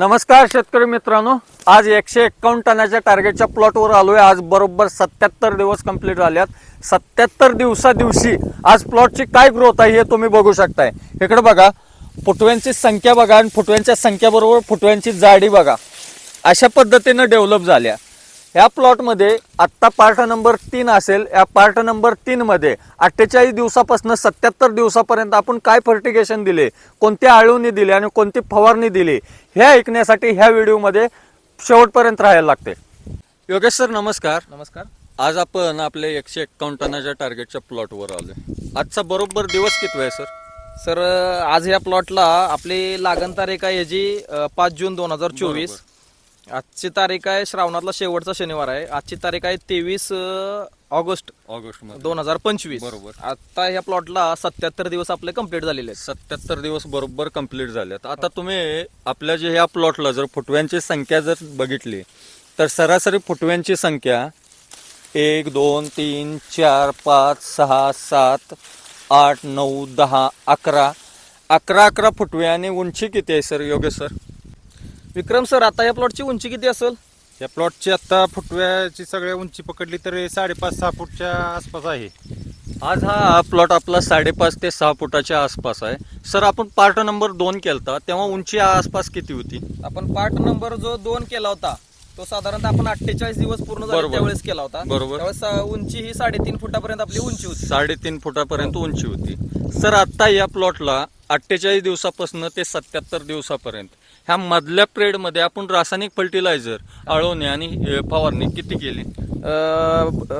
नमस्कार शेतकरी मित्रांनो. आज एकशे एक्कावन्न टनाच्या टार्गेटच्या प्लॉटवर आलो आहे आज बरोबर सत्याहत्तर दिवस कंप्लीट झाल्यात सत्याहत्तर दिवसा दिवशी आज प्लॉटची काय ग्रोथ आहे हे तुम्ही बघू शकताय. इकडे बघा फुटव्यांची संख्या बघा आणि फुटव्यांच्या संख्याबरोबर फुटव्यांची जाडी बघा. अशा पद्धतीनं डेव्हलप झाल्या. या प्लॉटमध्ये आत्ता पार्ट नंबर तीन असेल. या पार्ट नंबर तीन मध्ये अठ्ठेचाळीस दिवसापासून सत्याहत्तर दिवसापर्यंत आपण काय फर्टिगेशन दिले? कोणती आळवणी दिली आणि कोणती फवारणी दिली? हे ऐकण्यासाठी ह्या व्हिडिओमध्ये शेवटपर्यंत राहायला लागते. योगेश सर नमस्कार. नमस्कार. आज आपण आपले एकशे एक्कावन्न टनाच्या टार्गेटच्या प्लॉटवर आलोय. आजचा बरोबर दिवस किती आहे सर? सर आज या प्लॉटला आपली लागण तारीख आहे अ, पाच जून दोन हजार चोवीस. आजची तारीख आहे श्रावणातला शेवटचा शनिवार आहे. आजची तारीख आहे तेवीस ऑगस्ट. ऑगस्टमध्ये. दोन हजार पंचवीस. बरोबर. आता ह्या प्लॉटला सत्याहत्तर दिवस आपले कंप्लीट झालेले आहेत. सत्याहत्तर दिवस बरोबर कंप्लीट झाल्यात आता तुम्ही आपल्या जे ह्या प्लॉटला जर फुटव्यांची संख्या जर बघितली तर सरासरी फुटव्यांची संख्या एक दोन तीन चार पाच सहा सात आठ नऊ दहा अकरा. अकरा अकरा फुटवे आणि उंची किती आहे sir? Yogesh sir? Vikram sir आता या प्लॉटची उंची किती असेल? या प्लॉटची आता फुटव्याची सगळ्या उंची पकडली तर साडेपाच सहा फूटच्या आसपास आहे. आज हा प्लॉट आपला साडेपाच ते सहा फुटाच्या आसपास आहे. सर आपण पार्ट नंबर दोन केलता तेव्हा उंची आसपास किती होती? आपण पार्ट नंबर जो दोन केला होता तो साधारणतः आपण अठ्ठेचाळीस दिवस पूर्ण झाले. त्यावेळेस केला होता. बरोबर. उंची ही साडेतीन फुटापर्यंत आपली उंची होती. साडेतीन फुटापर्यंत उंची होती. सर आता या प्लॉटला अठ्ठेचाळीस दिवसापासून ते सत्याहत्तर दिवसापर्यंत ह्या मधल्या पिरियडमध्ये आपण रासायनिक फर्टिलायझर आळवणे आणि फवारणी किती केली?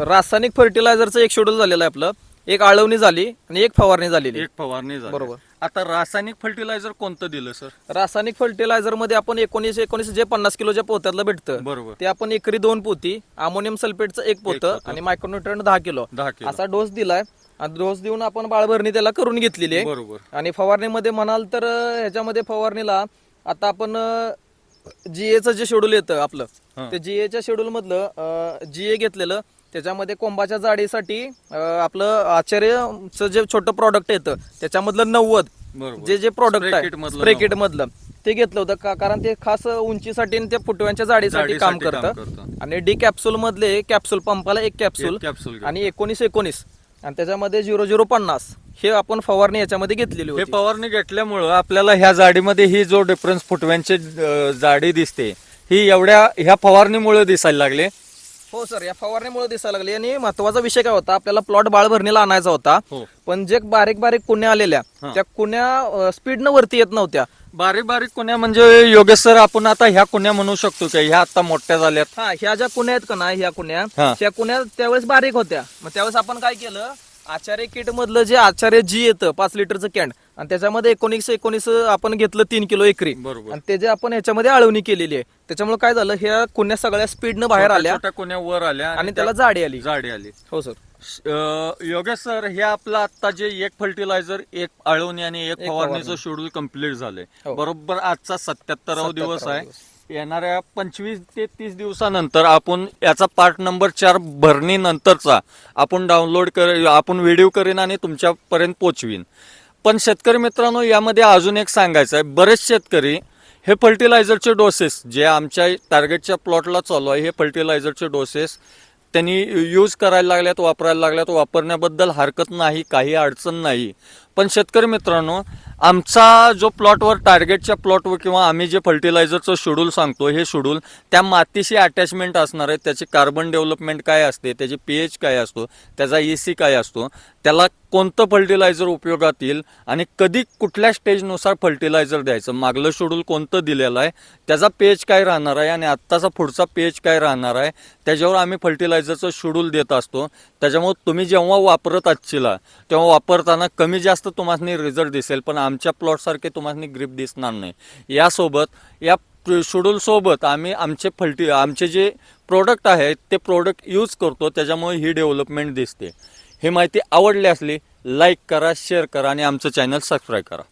रासायनिक फर्टिलायझरचं एक शेड्यूल झालेलं आहे आपलं. एक आळवणी झाली आणि एक फवारणी झालेली. एक फवारणी झाली. बरोबर. आता रासायनिक फर्टिलायझर कोणतं दिलं सर? रासायनिक फर्टिलायझरमध्ये आपण एकोणीस एकोणीस जे पन्नास किलोच्या पोत्यातलं भेटतं बरोबर. ते आपण एकरी दोन पोती अमोनियम सल्फेटचं एक पोतं पोतं. आणि मायक्रोन्युट्रन दहा किलो. दहा किलो. असा डोस दिलाय. आणि डोस देऊन आपण बाळभरणी त्याला करून घेतलेली आहे. बरोबर. आणि फवारणीमध्ये म्हणाल तर अ, ह्याच्यामध्ये फवारणीला आता आपण जीएचं जे शेड्यूल येतं आपलं. ते जीएच्या शेड्यूल मधलं जीए घेतलेलं त्याच्यामध्ये कोंबाच्या जाडीसाठी आपलं आचार्यचं जे छोटं प्रॉडक्ट येतं त्याच्यामधलं नव्वद जे जे प्रॉडक्ट आहे kit मधलं ते घेतलं होतं का- कारण ते खास उंचीसाठी आणि त्या फुटव्यांच्या जाडीसाठी काम करतं. आणि डी कॅप्सूल मधले कॅप्सूल पंपाला एक कॅप्सूल आणि एकोणीस एकोणीस. आणि त्याच्यामध्ये झिरो झिरो पन्नास हे आपण फवारणी याच्यामध्ये घेतलेली हे होती. फवारणी घेतल्यामुळं आपल्याला ह्या जाडीमध्ये ही जो डिफरन्स फुटव्यांची अ, जाडी दिसते ही एवढ्या ह्या फवारणीमुळे दिसायला लागले. हो सर या फवारणीमुळे दिसायला लागली. आणि महत्त्वाचा विषय काय होता? आपल्याला प्लॉट बाळभरणीला आणायचा होता. हो. पण जे बारीक बारीक कुण्या आलेल्या हा. त्या कुण्या स्पीडनं वरती येत नव्हत्या. बारीक बारीक कुण्या म्हणजे योगेश सर आपण आता ह्या कुण्या म्हणू शकतो का ह्या आता मोठ्या झाल्यात. हा ह्या ज्या कुण्या आहेत का ना ह्या कुण्या हा. त्या कुण्या त्यावेळेस बारीक होत्या. मग त्यावेळेस आपण काय केलं? आचार्य किट मधलं जे आचार्य जी येतं पाच लिटरचं कॅन आणि त्याच्यामध्ये एकोणीस एकोणीस आपण घेतलं तीन किलो एकरी. बरोबर. आणि ते जे आपण ह्याच्यामध्ये आळवणी केलेली आहे त्याच्यामुळे काय झालं ह्या कुण्या सगळ्या स्पीडनं बाहेर आल्या छोट्या कुण्या वर आल्या आणि त्याला जाडी आली. जाडी आली. हो सर. अं, योगेश सर हे आपलं आता जे एक फर्टिलायझर एक आळवणी आणि एक फवारणीचं फवारणी. शेड्यूल कंप्लीट झालंय. हो. बरोबर आजचा सत्याहत्तरावा दिवस 77 आहे. येणाऱ्या पंचवीस ते तीस दिवसानंतर आपण याचा पार्ट नंबर चार भरणी नंतरचा आपण डाउनलोड कर आपण व्हिडिओ करीन आणि तुमच्यापर्यंत पोचवीन. पण शेतकरी मित्रांनो यामध्ये अजून एक सांगायचं आहे. बरेच शेतकरी हे फर्टिलायझरचे डोसेस जे आमच्या टार्गेटच्या प्लॉटला चालू आहे हे फर्टिलायझरचे डोसेस त्यांनी यूज करायला लागल्यात वापरायला लागल्यात वापरण्याबद्दल हरकत नाही काही अडचण नाही. पण शेतकरी मित्रांनो आमचा जो प्लॉटवर टार्गेटच्या प्लॉटवर किंवा आम्ही जे फर्टिलायझरचं शेड्यूल सांगतो हे शेड्यूल त्या मातीशी अटॅचमेंट असणार आहे. त्याची कार्बन डेव्हलपमेंट काय असते त्याची पी एच काय असतो त्याचा ई सी काय असतो त्याला कोणतं फर्टिलायझर उपयोगात येईल आणि कधी कुठल्या स्टेजनुसार फर्टिलायझर द्यायचं मागलं शेड्यूल कोणतं दिलेलं आहे त्याचा पेज काय राहणार आहे आणि आत्ताचा पुढचा पेज काय राहणार आहे त्याच्यावर आम्ही फर्टिलायझरचं शेड्यूल देत असतो. त्याच्यामुळे तुम्ही जेव्हा वापरत असचिला तेव्हा वापरताना कमी जास्त तुम्हाला रिझल्ट दिसेल पण आमच्या प्लॉटसारखे तुम्हाला ग्रीप दिसणार नाही. यासोबत या शेड्यूलसोबत आम्ही आमचे फल्टी आमचे जे प्रोडक्ट आहेत ते प्रोडक्ट यूज करतो त्याच्यामुळे ही डेव्हलपमेंट दिसते. ही माहिती आवडली असली लाईक करा शेअर करा आणि आमचं चॅनल सबस्क्राईब करा.